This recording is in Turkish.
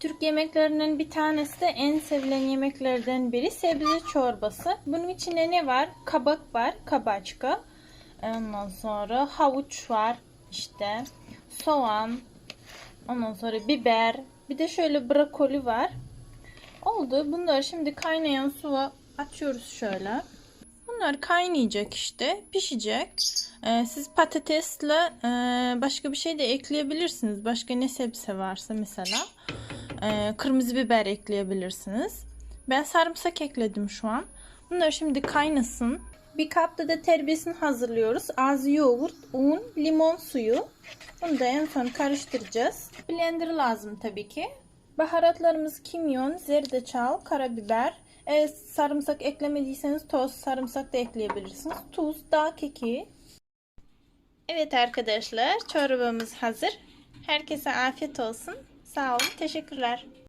Türk yemeklerinden bir tanesi de en sevilen yemeklerden biri sebze çorbası. Bunun içinde ne var? Kabak var, kabaçka. Ondan sonra havuç var işte. Soğan. Ondan sonra biber. Bir de şöyle brokoli var. Oldu. Bunları şimdi kaynayan suya açıyoruz şöyle. Bunlar kaynayacak işte. Pişecek. Ee, siz patatesle e, başka bir şey de ekleyebilirsiniz. Başka ne sebze varsa mesela. Ee, kırmızı biber ekleyebilirsiniz. Ben sarımsak ekledim şu an. Bunlar şimdi kaynasın. Bir kapta da terbiyesini hazırlıyoruz. Az yoğurt, un, limon suyu. Bunu da en son karıştıracağız. Blender lazım tabii ki. Baharatlarımız kimyon, zerdeçal, karabiber. Eğer sarımsak eklemediyseniz toz sarımsak da ekleyebilirsiniz. Tuz, dağ keki. Evet arkadaşlar çorbamız hazır. Herkese afiyet olsun. Sağ olun. Teşekkürler.